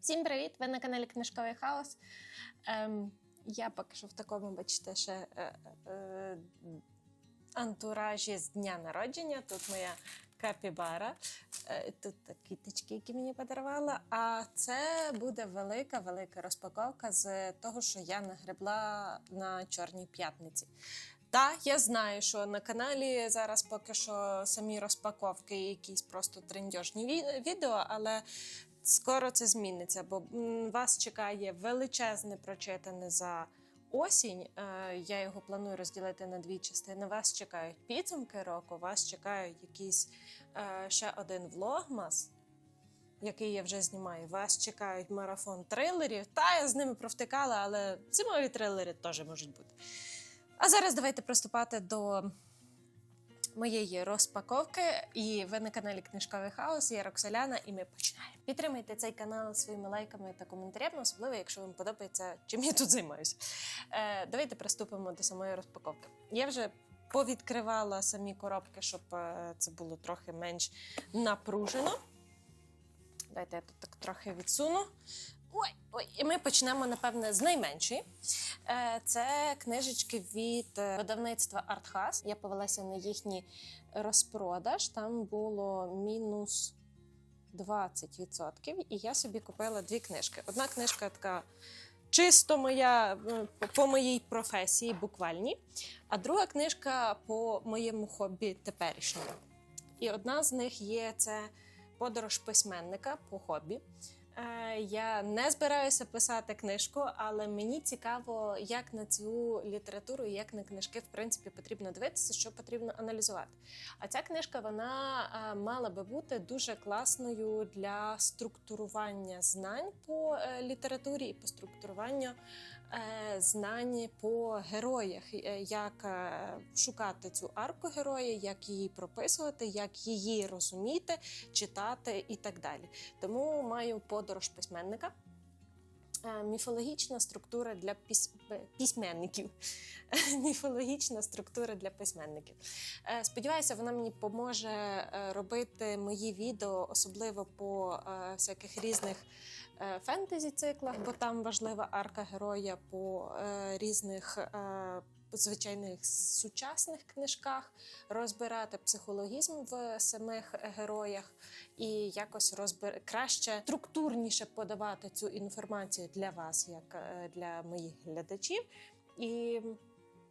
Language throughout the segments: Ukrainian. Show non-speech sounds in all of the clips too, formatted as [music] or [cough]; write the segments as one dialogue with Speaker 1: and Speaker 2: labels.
Speaker 1: Всім привіт! Ви на каналі Книжковий Хаос. Ем, я поки що в такому, бачите, ще е, е, антуражі з дня народження. Тут моя капібара, е, тут так квіточки, які мені подарувала. А це буде велика, велика розпаковка з того, що я нагребла на Чорній п'ятниці. Так, я знаю, що на каналі зараз поки що самі розпаковки, якісь просто трендьожні відео, але скоро це зміниться, бо вас чекає величезне прочитане за осінь. Е, Я його планую розділити на дві частини. Вас чекають підсумки року, вас чекають якийсь е, ще один влогмас. Який я вже знімаю, вас чекають марафон трилерів. Та я з ними провтикала, але зимові трилери теж можуть бути. А зараз давайте приступати до моєї розпаковки. І ви на каналі Книжковий Хаос. Я Роксоляна, і ми починаємо. Підтримайте цей канал своїми лайками та коментарями, особливо якщо вам подобається, чим я тут займаюся. Е, давайте приступимо до самої розпаковки. Я вже повідкривала самі коробки, щоб е, це було трохи менш напружено. Давайте я тут так трохи відсуну. Ой, ой, і ми почнемо, напевне, з найменшої. Е, Це книжечки від е, видавництва Артхас. Я повелася на їхній розпродаж. Там було мінус 20%. І я собі купила дві книжки. Одна книжка така чисто моя е, по- моїй професії, буквальній, а друга книжка по моєму хобі теперішньому. І одна з них є це подорож письменника по хобі. Е, Я не збираюся писати книжку, але мені цікаво, як на цю літературу як на книжки в принципі потрібно дивитися, що потрібно аналізувати. А ця книжка вона е, мала би бути дуже класною для структурування знань по е, літературі і по структуруванню знань по героях, е, як е, шукати цю арку героя, як її прописувати, як її розуміти, читати і так далі. Тому маю подорож письменника. Е, Міфологічна структура для піс... е, письменників. [laughs] Міфологічна структура для письменників. Е, Сподіваюся, вона мені поможе е, робити мої відео, особливо по е, всяких різних е, фентезі-циклах, бо там важлива арка героя по е, різних. е, Звичайних сучасних книжках розбирати психологізм в самих героях і якось розбир... краще структурніше подавати цю інформацію для вас, як для моїх глядачів. І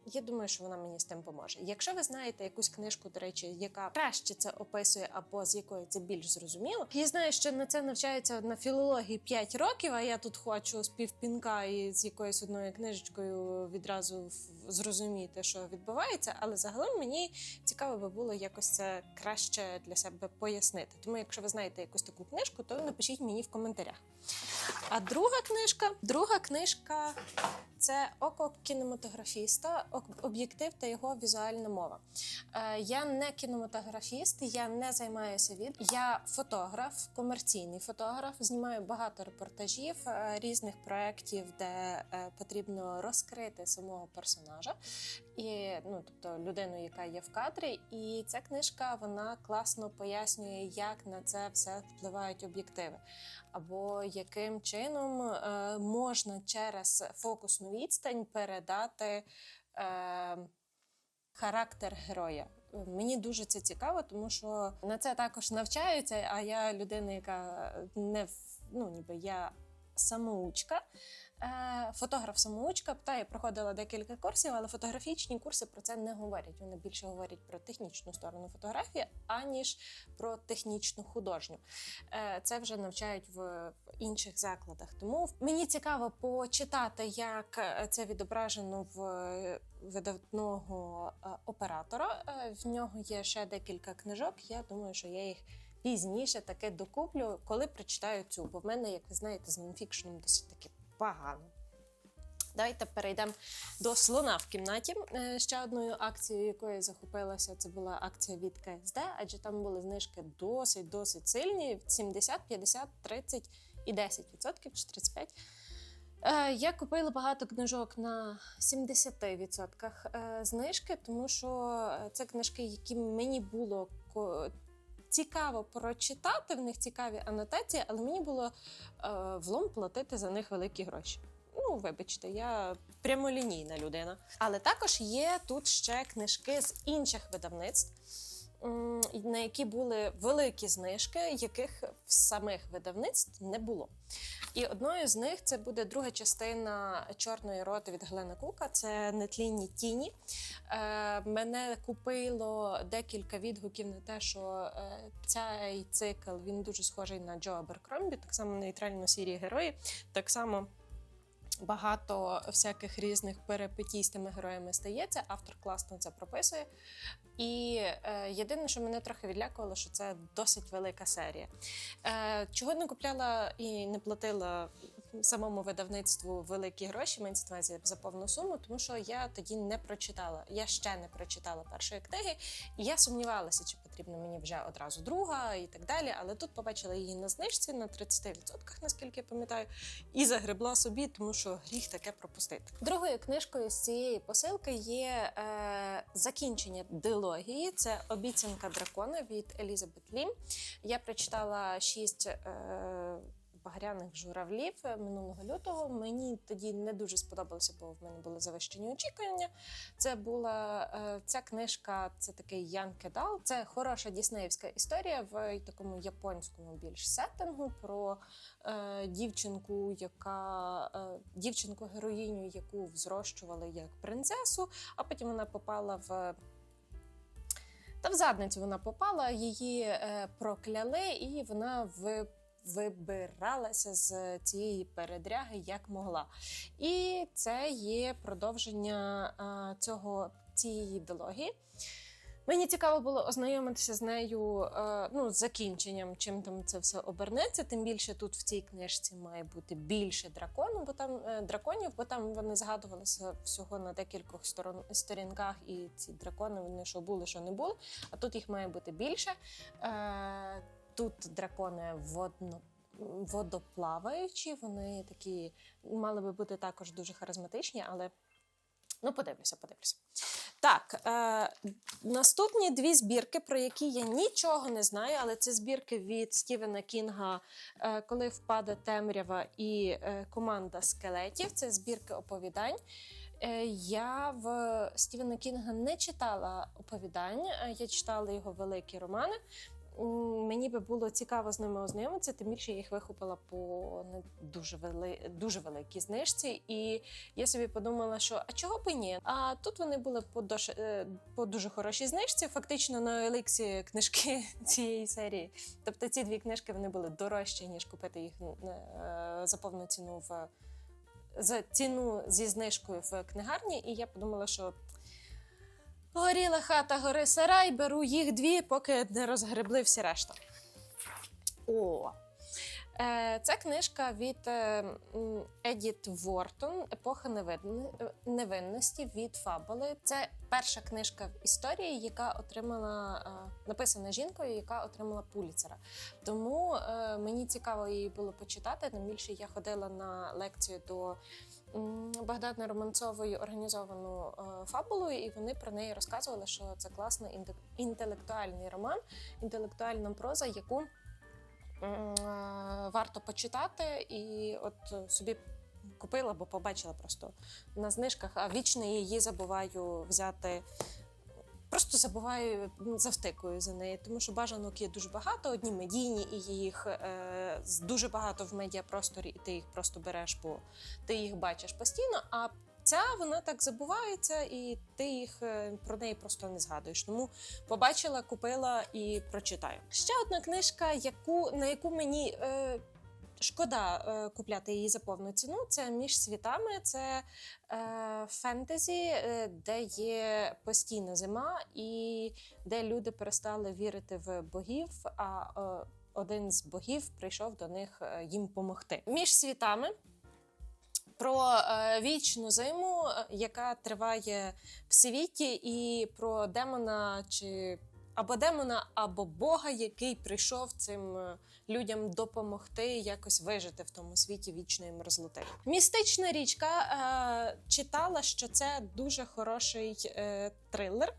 Speaker 1: я думаю, що вона мені з тим поможе. Якщо ви знаєте якусь книжку, до речі, яка краще це описує, або з якої це більш зрозуміло. Я знаю, що на це навчаються на філології 5 років, а я тут хочу з півпінка і з якоюсь одною книжечкою відразу зрозуміти, що відбувається. Але загалом мені цікаво би було якось це краще для себе пояснити. Тому, якщо ви знаєте якусь таку книжку, то напишіть мені в коментарях. А друга книжка, друга книжка це око кінематографіста, об'єктив та його візуальна мова. Е, я не кінематографіст, я не займаюся від. Я фотограф, комерційний фотограф. Знімаю багато репортажів е, різних проєктів, де е, потрібно розкрити самого персонажа і ну, тобто людину, яка є в кадрі. І ця книжка вона класно пояснює, як на це все впливають об'єктиви, або яким чином можна через фокусну відстань передати. Е, характер героя. Мені дуже це цікаво, тому що на це також навчаються. А я людина, яка не ну, ніби я самоучка. Е, Фотограф самоучка, та я проходила декілька курсів, але фотографічні курси про це не говорять. Вони більше говорять про технічну сторону фотографії, аніж про технічну художню. Е, Це вже навчають в інших закладах. Тому мені цікаво почитати, як е, це відображено в видатного оператора. В нього є ще декілька книжок. Я думаю, що я їх пізніше таки докуплю, коли прочитаю цю. Бо в мене, як ви знаєте, з нонфікшеном досить таки погано. Давайте перейдемо до слона в кімнаті. Е, Ще одною акцією, якою захопилася, це була акція від КСД, адже там були знижки досить досить сильні: 70, 50, 30 і 10% чи 35%. Е, Я купила багато книжок на 70% е, знижки, тому що це книжки, які мені було цікаво прочитати, в них цікаві анотації, але мені було е, влом платити за них великі гроші. Ну, вибачте, я прямолінійна людина. Але також є тут ще книжки з інших видавництв, на які були великі знижки, яких в самих видавництв не було. І одною з них це буде друга частина чорної роти від Глена Кука. Це нетлінні тіні. Е, мене купило декілька відгуків на те, що е, цей цикл він дуже схожий на Джо Аберкромбі, так само нейтрально сірі герої, так само. Багато всяких різних перипетій з тими героями стається. Автор класно це прописує. І е, єдине, що мене трохи відлякувало, що це досить велика серія. Е, чого не купляла і не платила самому видавництву великі гроші, мається за повну суму, тому що я тоді не прочитала. Я ще не прочитала першої книги, і я сумнівалася, чи потрібно мені вже одразу друга і так далі. Але тут побачила її на знижці на 30%, наскільки я пам'ятаю, і загребла собі, тому що гріх таке пропустити. Другою книжкою з цієї посилки є е, закінчення дилогії. Це обіцянка дракона від Елізабет Лім. Я прочитала шість. Е, Багряних журавлів е, минулого лютого мені тоді не дуже сподобалося, бо в мене були завищені очікування. Це була е, ця книжка, це такий Ян Кедал. Це хороша діснеївська історія в такому японському більш сеттингу про е, дівчинку, яка е, дівчинку героїню, яку взрощували як принцесу, а потім вона попала в. Та в задницю вона попала, її е, прокляли, і вона в вибиралася з цієї передряги як могла. І це є продовження цього цієї ідеології. Мені цікаво було ознайомитися з нею е, ну, з закінченням, чим там це все обернеться. Тим більше тут в цій книжці має бути більше дракону, бо там е, драконів, бо там вони згадувалися всього на декількох сторон, сторінках, і ці дракони вони що були, що не були. А тут їх має бути більше. Тут дракони водно. Водоплаваючі, вони такі мали би бути також дуже харизматичні, але ну подивлюся, подивлюся. Так, е, наступні дві збірки, про які я нічого не знаю, але це збірки від Стівена Кінга, е, коли впаде темрява і е, команда скелетів. Це збірки оповідань. Е, я в Стівена Кінга не читала оповідань, е, я читала його великі романи. Мені би було цікаво з ними ознайомитися, тим більше я їх вихопила по не дуже вели, дуже великій знижці. І я собі подумала, що а чого б і ні? А тут вони були по дош... е, по дуже хорошій знижці. Фактично на Еліксі книжки [laughs] цієї серії. Тобто ці дві книжки вони були дорожчі, ніж купити їх е, за повну ціну в за ціну зі знижкою в книгарні. І я подумала, що Горіла хата, гори сарай, беру їх дві, поки не розгребли всі решта. О! Е, Це книжка від е, Едіт Вортон Епоха невинності від Фаболи. Це перша книжка в історії, яка отримала е, написана жінкою, яка отримала Пуліцера. Тому мені цікаво її було почитати. Тим більше я ходила на лекцію до м, Богдани Романцової організовану е, фабулою, і вони про неї розказували, що це класний інте- інтелектуальний роман, інтелектуальна проза, яку е, варто почитати, і от е, собі купила, бо побачила просто на знижках, а вічно її забуваю взяти. Просто забуваю завтикую за неї, тому що бажанок є дуже багато, одні медійні, і їх е, дуже багато в медіапросторі, і ти їх просто береш, бо ти їх бачиш постійно. А ця вона так забувається, і ти їх е, про неї просто не згадуєш. Тому побачила, купила і прочитаю. Ще одна книжка, яку на яку мені. Е, Шкода е, купляти її за повну ціну. Це між світами, це е, фентезі, е, де є постійна зима, і де люди перестали вірити в богів. А е, один з богів прийшов до них е, їм помогти. Між світами про е, вічну зиму, е, яка триває в світі, і про демона чи або демона, або Бога, який прийшов цим е, людям допомогти якось вижити в тому світі вічної мерзлоти. Містична річка е, читала, що це дуже хороший е, трилер.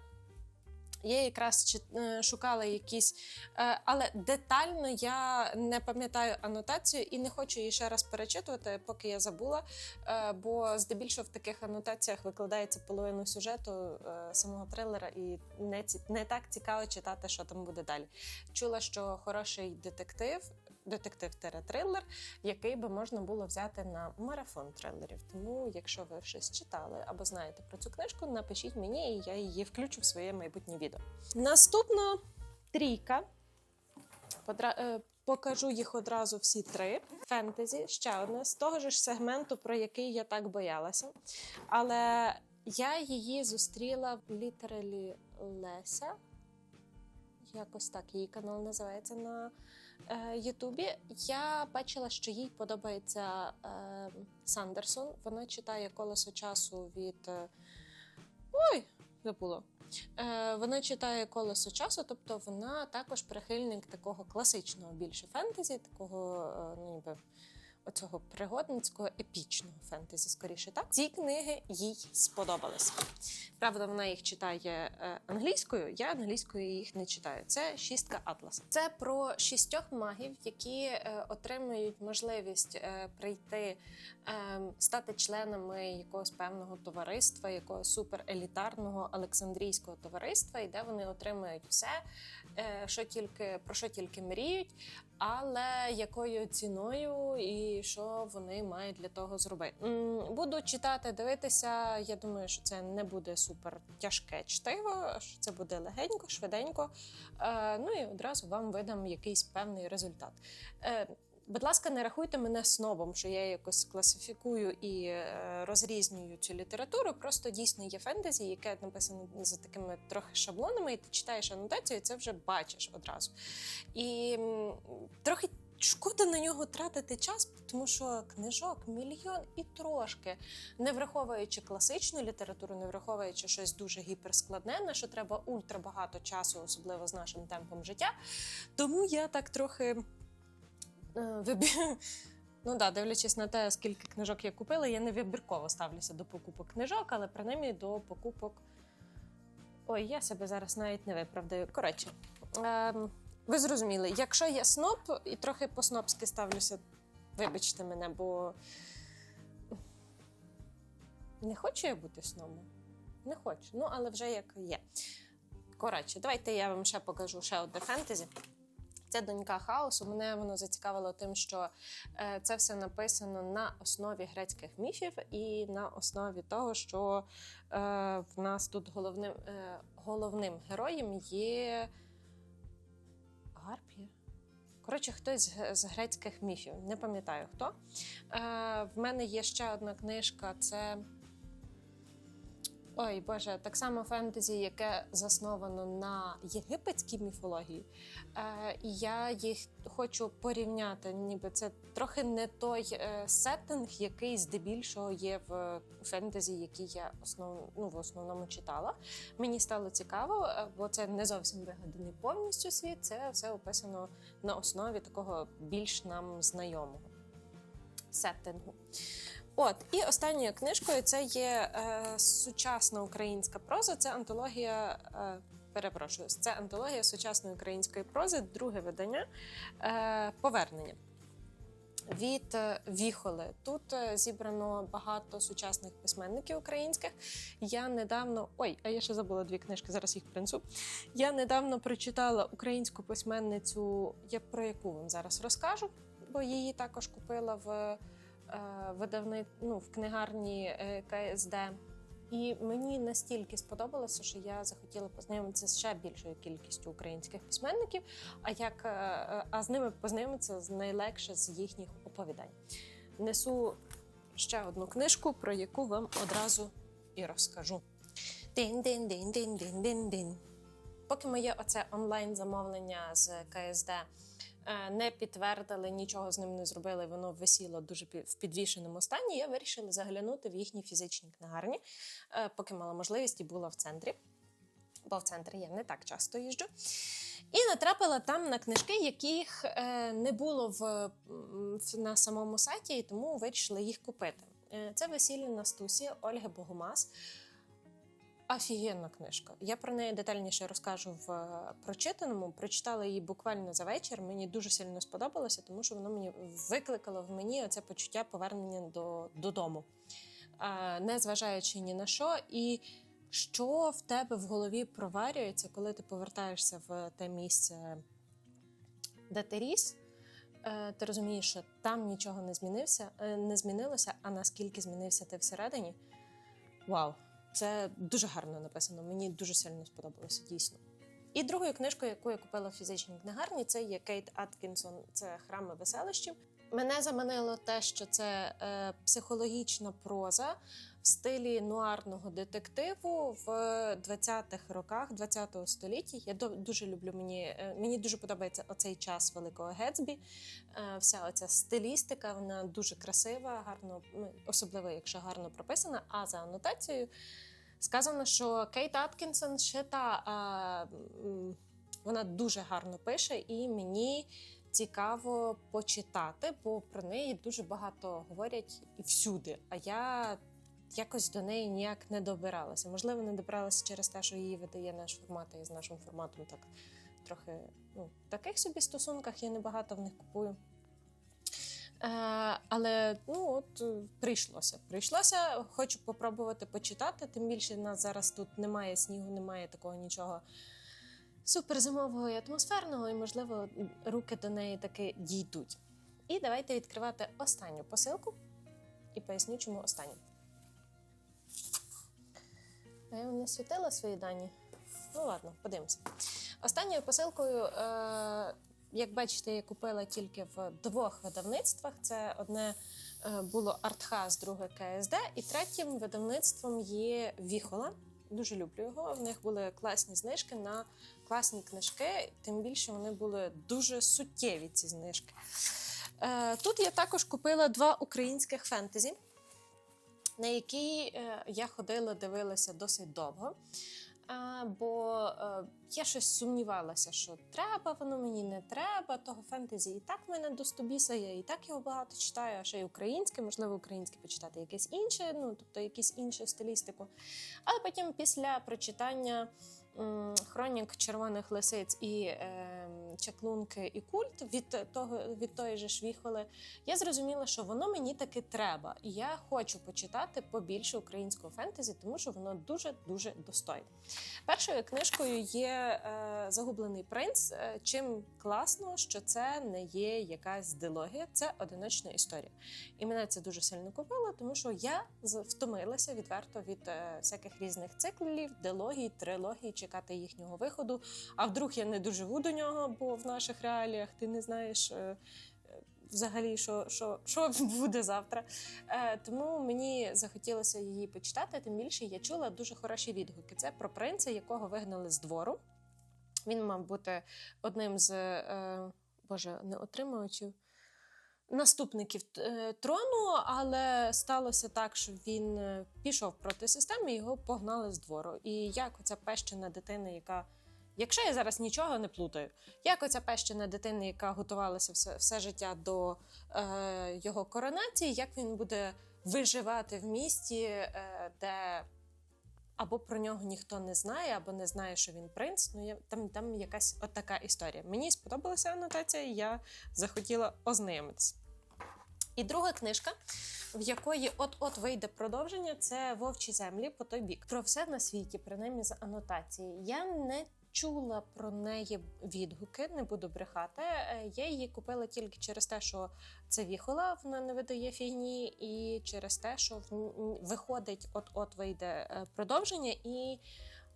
Speaker 1: Я якраз е, шукала якісь, е, але детально я не пам'ятаю анотацію і не хочу її ще раз перечитувати, поки я забула. Е, Бо здебільшого в таких анотаціях викладається половину сюжету самого трилера, і не, не так цікаво читати, що там буде далі. Чула, що хороший детектив. Детектив трилер, який би можна було взяти на марафон трилерів. Тому, якщо ви щось читали або знаєте про цю книжку, напишіть мені, і я її включу в своє майбутнє відео. Наступна трійка. Е, Покажу їх одразу всі три. Фентезі, ще одне з того ж сегменту, про який я так боялася. Але я її зустріла в літералі Леся. Якось так її канал називається на Ютубі. Я бачила, що їй подобається е, Сандерсон. Вона читає колесо часу від. е, Ой, забула. Е, вона читає колесо часу, тобто вона також прихильник такого класичного більше фентезі, такого е, ну, ніби оцього пригодницького епічного фентезі, скоріше так. Ці книги їй сподобалися. Правда, вона їх читає е, англійською. Я англійською їх не читаю. Це шістка Атласа. Це про шістьох магів, які е, отримують можливість е, прийти, стати членами якогось певного товариства, якогось суперелітарного Олександрійського товариства, і де вони отримують все, що тільки про що тільки мріють, але якою ціною і що вони мають для того зробити. Буду читати, дивитися. Я думаю, що це не буде супер тяжке чтиво, що це буде легенько, швиденько. Е, Ну і одразу вам видам якийсь певний результат. Е, Будь ласка, не рахуйте мене снобом, що я якось класифікую і е, розрізнюю цю літературу. Просто дійсно є фентезі, яке написано за такими трохи шаблонами, і ти читаєш анотацію, і це вже бачиш одразу. І трохи шкода на нього тратити час, тому що книжок мільйон і трошки, не враховуючи класичну літературу, не враховуючи щось дуже гіперскладне, на що треба ультра багато часу, особливо з нашим темпом життя. Тому я так трохи е, вибі... Ну да, дивлячись на те, скільки книжок я купила, я не вибірково ставлюся до покупок книжок, але принаймні до покупок. Ой, я себе зараз навіть не виправдаю. Коротше, ем, ви зрозуміли, якщо я сноб і трохи по-снобськи ставлюся, вибачте мене, бо не хочу я бути снобом. Не хочу. Ну, але вже як є. Коротше, давайте я вам ще покажу ще одне фентезі. Це донька хаосу. Мене воно зацікавило тим, що е, це все написано на основі грецьких міфів і на основі того, що е, в нас тут головним, е, головним героєм є. Коротше, хтось з, грецьких міфів, не пам'ятаю хто. Е, в мене є ще одна книжка. Це. Ой, Боже, так само фентезі, яке засновано на єгипетській міфології. Е, я їх хочу порівняти, ніби це трохи не той е, сеттинг, який здебільшого є в фентезі, який я основ, ну, в основному читала. Мені стало цікаво, е, бо це не зовсім вигаданий повністю світ. Це все описано на основі такого більш нам знайомого сеттингу. От і останньою книжкою це є е, сучасна українська проза. Це антологія. Е, перепрошую, це антологія сучасної української прози, друге видання е, повернення. Від е, Віхоли тут е, зібрано багато сучасних письменників українських. Я недавно ой, а я ще забула дві книжки. Зараз їх принесу. Я недавно прочитала українську письменницю, я про яку вам зараз розкажу, бо її також купила в видавни, ну, в книгарні е, КСД. І мені настільки сподобалося, що я захотіла познайомитися з ще більшою кількістю українських письменників, а як е, е, а з ними познайомитися з найлегше з їхніх оповідань. Несу ще одну книжку, про яку вам одразу і розкажу. Дин-дин-дин-дин-дин-дин-дин. Поки моє оце онлайн замовлення з КСД е, не підтвердили, нічого з ним не зробили. Воно висіло дуже в підвішеному стані. Я вирішила заглянути в їхні фізичні книгарні, е, поки мала можливість і була в центрі. Бо в центрі я не так часто їжджу. І натрапила там на книжки, яких е, не було в, на самому сайті, і тому вирішила їх купити. Е, Це весілля на стусі Ольги Богомаз. Офігенна книжка. Я про неї детальніше розкажу в е, прочитаному. Прочитала її буквально за вечір. Мені дуже сильно сподобалося, тому що воно мені викликало в мені оце почуття повернення до, додому, е, не зважаючи ні на що. І що в тебе в голові проварюється, коли ти повертаєшся в те місце, де ти ріс. Е, Ти розумієш, що там нічого не змінився, не змінилося, а наскільки змінився ти всередині. Вау! Це дуже гарно написано. Мені дуже сильно сподобалося, дійсно. І другою книжкою, яку я купила в фізичній книгарні, це є Кейт Аткінсон. Це храми веселищів. Мене заманило те, що це е, психологічна проза в стилі нуарного детективу в 20-х роках 20-го століття. Я дуже люблю мені. е, Мені дуже подобається оцей час великого Гетсбі. Е, Вся оця стилістика, вона дуже красива, гарно, ну, особливо якщо гарно прописана. А за анотацією сказано, що Кейт Аткінсон ще та вона дуже гарно пише, і мені цікаво почитати, бо про неї дуже багато говорять і всюди. А я якось до неї ніяк не добиралася. Можливо, не добиралася через те, що її видає наш формат, і з нашим форматом так трохи ну, в таких собі стосунках я небагато в них купую. Е, але ну от е, прийшлося. Прийшлося, хочу попробувати почитати. Тим більше нас зараз тут немає снігу, немає такого нічого суперзимового і атмосферного, і, можливо, руки до неї таки дійдуть. І давайте відкривати останню посилку і поясню, чому останню. Я не світила свої дані. Ну ладно, подивимося. Останньою посилкою, е, як бачите, я купила тільки в двох видавництвах. Це одне е, було Артхаз, друге КСД, і третім видавництвом є Віхола. Дуже люблю його. В них були класні знижки на класні книжки, тим більше вони були дуже суттєві, ці знижки. Е, Тут я також купила два українських фентезі, на які е, я ходила, дивилася досить довго. Бо е, я щось сумнівалася, що треба воно мені не треба. Того фентезі і так мене достобісає, і так його багато читаю, а ще й українське, можливо, українське почитати якесь інше, ну тобто якісь іншу стилістику. Але потім, після прочитання хронік червоних лисиць і е, чаклунки і культ від того від тої же швіхоли, я зрозуміла, що воно мені таки треба, і я хочу почитати побільше українського фентезі, тому що воно дуже дуже достойне. Першою книжкою є е, Загублений принц. Е, Чим класно, що це не є якась дилогія, це одиночна історія. І мене це дуже сильно купило, тому що я втомилася відверто від е, всяких різних циклів, дилогій, трилогій, чекати їхнього виходу. А вдруг я не доживу до нього, бо в наших реаліях ти не знаєш. е, е, Взагалі, що, що, що [laughs] буде завтра. Е, тому мені захотілося її почитати. Тим більше я чула дуже хороші відгуки. Це про принца, якого вигнали з двору. Він мав бути одним з боже, не отримувачів. Наступників е, трону, але сталося так, що він е, пішов проти системи, його погнали з двору. І як оця пещена дитина, яка, якщо я зараз нічого не плутаю, як оця пещена дитина, яка готувалася все, все життя до е, його коронації, як він буде виживати в місті, е, де або про нього ніхто не знає, або не знає, що він принц. Ну, я, там, там якась от така історія. Мені сподобалася анотація, я захотіла ознайомитися. І друга книжка, в якої от-от вийде продовження, це Вовчі землі по той бік. Про все на світі, принаймні з анотації. Я не чула про неї відгуки, не буду брехати. Е, Я її купила тільки через те, що це віхола, вона не видає фігні, і через те, що виходить, от-от вийде е, продовження, і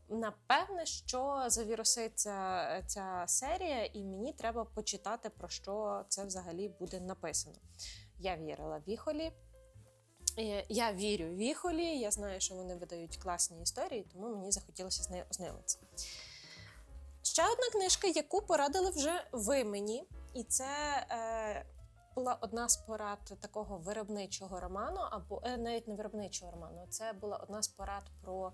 Speaker 1: напевне, що завіруситься е, ця серія, і мені треба почитати, про що це взагалі буде написано. Я вірила віхолі. Я вірю віхолі, я знаю, що вони видають класні історії, тому мені захотілося з нею ознайомитися. Ще одна книжка, яку порадили вже ви мені, і це е, була одна з порад такого виробничого роману, або е, навіть не виробничого роману. Це була одна з порад про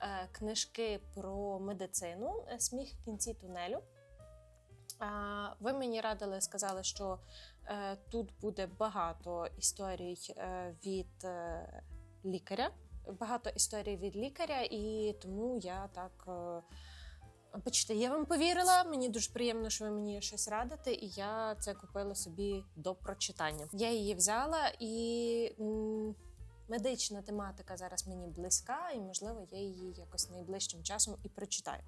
Speaker 1: е, книжки про медицину е, Сміх в кінці тунелю. Ви мені радили, сказали, що е, тут буде багато історій е, від лікаря багато історій від лікаря, і тому я так. Е, Бачите, я вам повірила. Мені дуже приємно, що ви мені щось радите, і я це купила собі до прочитання. Я її взяла, і медична тематика зараз мені близька, і можливо я її якось найближчим часом і прочитаю.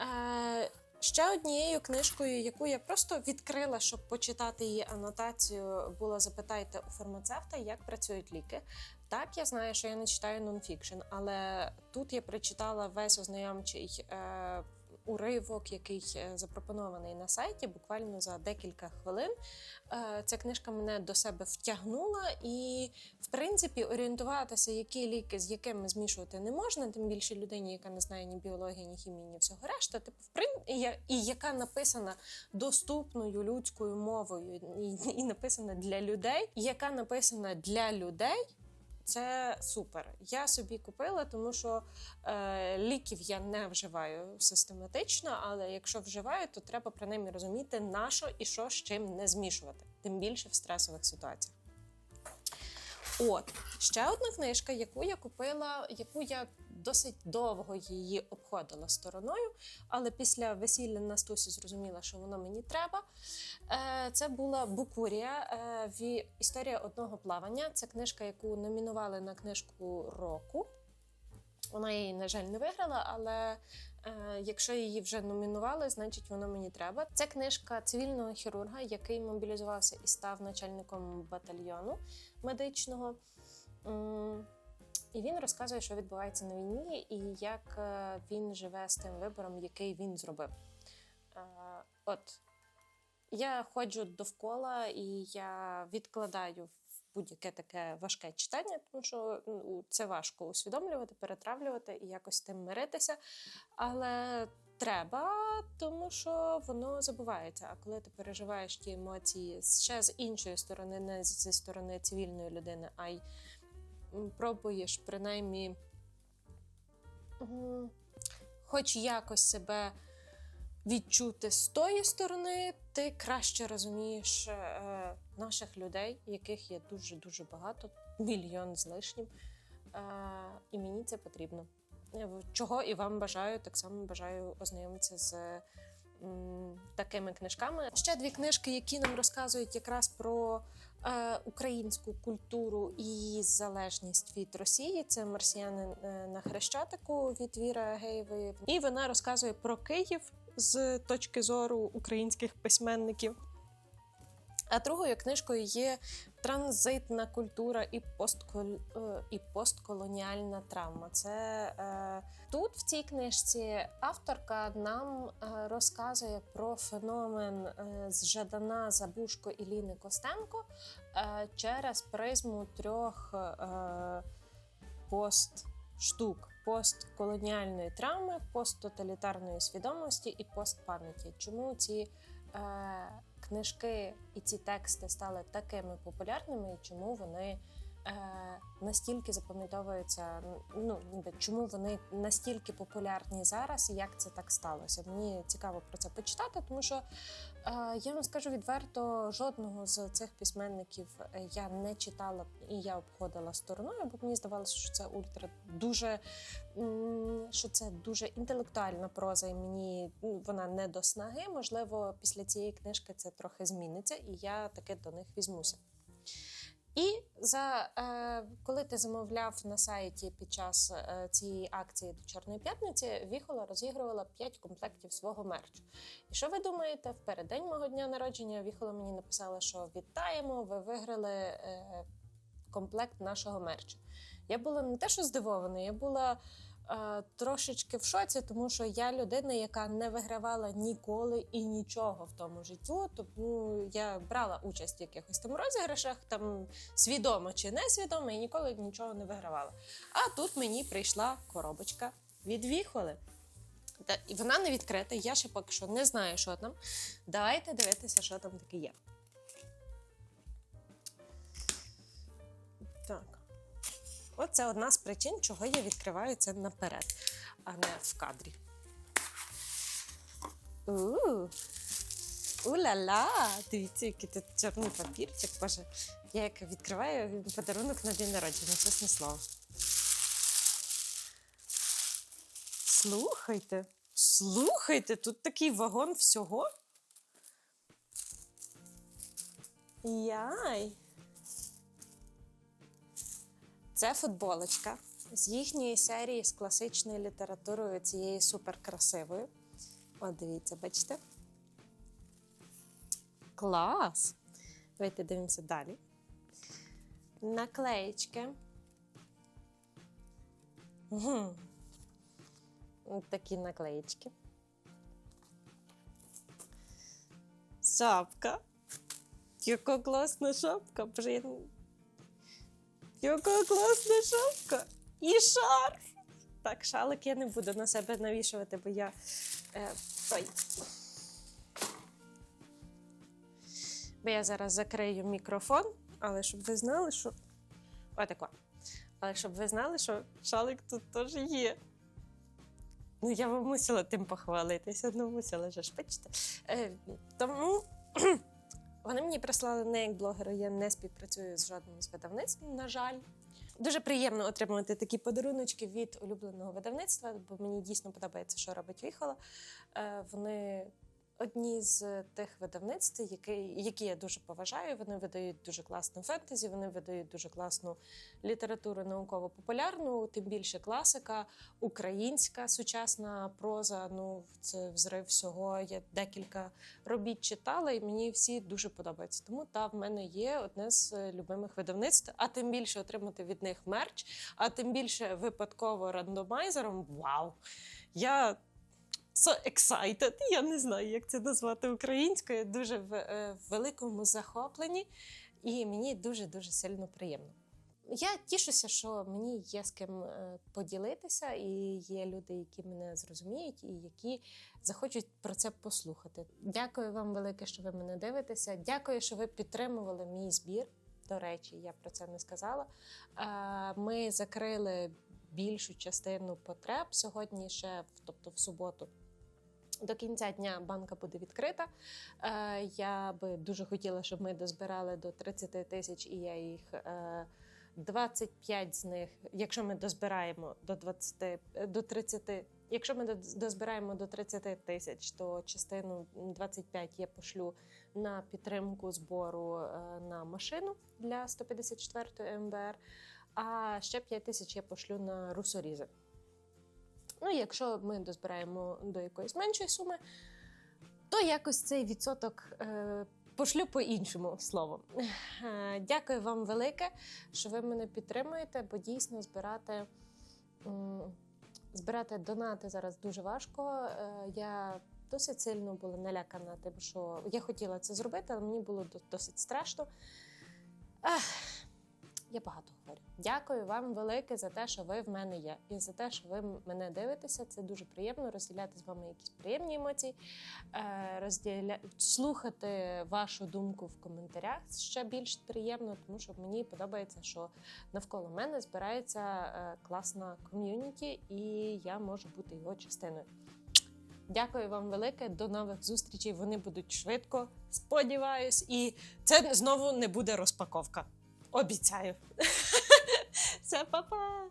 Speaker 1: Е, Ще однією книжкою, яку я просто відкрила, щоб почитати її анотацію, було запитайте у фармацевта, як працюють ліки. Так, я знаю, що я не читаю нонфікшн, але тут я прочитала весь ознайомчий е, уривок, який е, запропонований на сайті, буквально за декілька хвилин. Е, ця книжка мене до себе втягнула, і, в принципі, орієнтуватися, які ліки з якими змішувати не можна, тим більше людині, яка не знає ні біології, ні хімії, ні всього решта. Типу, в прин... і, яка написана доступною людською мовою, і, і написана для людей, яка написана для людей. Це супер. Я собі купила, тому що е, ліків я не вживаю систематично, але якщо вживаю, то треба принаймні розуміти, на що і що з чим не змішувати, тим більше в стресових ситуаціях. От ще одна книжка, яку я купила, яку я досить довго її обходила стороною, але після весілля Настусі зрозуміла, що воно мені треба. Е, Це була Букурія е, Історія одного плавання. Це книжка, яку номінували на книжку року. Вона її, на жаль, не виграла, але е, якщо її вже номінували, значить воно мені треба. Це книжка цивільного хірурга, який мобілізувався і став начальником батальйону медичного. І він розказує, що відбувається на війні, і як е, він живе з тим вибором, який він зробив. Е, От я ходжу довкола і я відкладаю будь-яке таке важке читання, тому що ну, це важко усвідомлювати, перетравлювати і якось тим миритися. Але треба, тому що воно забувається. А коли ти переживаєш ті емоції ще з іншої сторони, не зі сторони цивільної людини, а й пробуєш принаймні хоч якось себе відчути з тої сторони, ти краще розумієш е, наших людей, яких є дуже дуже багато, мільйон з лишнім. Е, і мені це потрібно. Е, Чого і вам бажаю, так само бажаю ознайомитися з такими книжками. Ще дві книжки, які нам розказують якраз про е, українську культуру і залежність від Росії. Це Марсіяни е, на Хрещатику від Віра Геєвої. І вона розказує про Київ з точки зору українських письменників. А другою книжкою є транзитна культура і, посткол... е, і постколоніальна травма. Це е, тут, в цій книжці, авторка нам е, розказує про феномен е, з Жадана Забушко і Ліни Костенко е, через призму трьох е, постштук. Постколоніальної травми, посттоталітарної свідомості і постпам'яті. Чому ці е, книжки і ці тексти стали такими популярними, і чому вони настільки запам'ятовуються? Ну ніби чому вони настільки популярні зараз, і як це так сталося? Мені цікаво про це почитати, тому що е, я вам скажу відверто, жодного з цих письменників е, я не читала і я обходила стороною, бо мені здавалося, що це ультра дуже що це дуже інтелектуальна проза, і мені ну, вона не до снаги. Можливо, після цієї книжки це трохи зміниться, і я таки до них візьмуся. І за е, коли ти замовляв на сайті під час е, цієї акції до Чорної п'ятниці, Віхола розігрувала 5 комплектів свого мерчу. І що ви думаєте? В переддень мого дня народження Віхола мені написала, що вітаємо, ви виграли е, комплект нашого мерчу. Я була не те, що здивована, я була трошечки в шоці, тому що я людина, яка не вигравала ніколи і нічого в тому життю. Тому я брала участь в якихось там розіграшах, там свідомо чи несвідомо, і ніколи нічого не вигравала. А тут мені прийшла коробочка від Віхоли. Та, і вона не відкрита, я ще поки що не знаю, що там. Давайте дивитися, що там таке є. Оце одна з причин, чого я відкриваю це наперед, а не в кадрі. У-ла-ла! Дивіться, який тут чорний папірчик. Боже, я як відкриваю подарунок на день народження, чесне слово. Слухайте, слухайте, тут такий вагон всього. Яй! Це футболочка з їхньої серії з класичною літературою цієї суперкрасивою. От дивіться, бачите? Клас! Давайте дивимося далі. Наклеєчки. Угу. Ось Такі наклеєчки. Шапка. Яка класна шапка, блін. Яка класна шапка. І шарф. Так, шалик я не буду на себе навішувати, бо я. Е, ой. Бо я зараз закрию мікрофон, але щоб ви знали, що. Отако. Але щоб ви знали, що шалик тут теж є. Ну, я вам мусила тим похвалитися, ну мусила ж бачите. Е, тому вони мені прислали не як блогеру, я не співпрацюю з жодним з видавництв, на жаль. Дуже приємно отримувати такі подаруночки від улюбленого видавництва, бо мені дійсно подобається, що робить Віхола. Е, Вони одні з тих видавництв, які, які я дуже поважаю. Вони видають дуже класну фентезі, вони видають дуже класну літературу науково-популярну, тим більше класика, українська сучасна проза. Ну, це взрив всього. Я декілька робіт читала, і мені всі дуже подобаються. Тому та в мене є одне з любимих видавництв, а тим більше отримати від них мерч, а тим більше випадково рандомайзером. Вау! Я so excited, я не знаю, як це назвати українською. Дуже в, е, великому захопленні, і мені дуже дуже сильно приємно. Я тішуся, що мені є з ким е, поділитися, і є люди, які мене зрозуміють, і які захочуть про це послухати. Дякую вам велике, що ви мене дивитеся. Дякую, що ви підтримували мій збір. До речі, я про це не сказала. Е, Ми закрили більшу частину потреб сьогодні, ще тобто в суботу. До кінця дня банка буде відкрита. Е, Я би дуже хотіла, щоб ми дозбирали до 30 тисяч, і я їх е, 25 з них, якщо ми дозбираємо до 20, е, до 30, якщо ми дозбираємо до 30 тисяч, то частину 25 я пошлю на підтримку збору е, на машину для 154 МБР, а ще 5 тисяч я пошлю на русорізи. Ну, якщо ми дозбираємо до якоїсь меншої суми, то якось цей відсоток е, пошлю по-іншому словом. Е, Дякую вам велике, що ви мене підтримуєте, бо дійсно збирати, збирати донати зараз дуже важко. Е, я досить сильно була налякана тим, що я хотіла це зробити, але мені було досить страшно. Ех, я багато говорю. Дякую вам велике за те, що ви в мене є, і за те, що ви мене дивитеся. Це дуже приємно розділяти з вами якісь приємні емоції, е, розділя... слухати вашу думку в коментарях. Ще більш приємно, тому що мені подобається, що навколо мене збирається е, класна ком'юніті, і я можу бути його частиною. Дякую вам велике. До нових зустрічей. Вони будуть швидко. Сподіваюсь, і це знову не буде розпаковка. Обіцяю. [laughs] Все, па-па!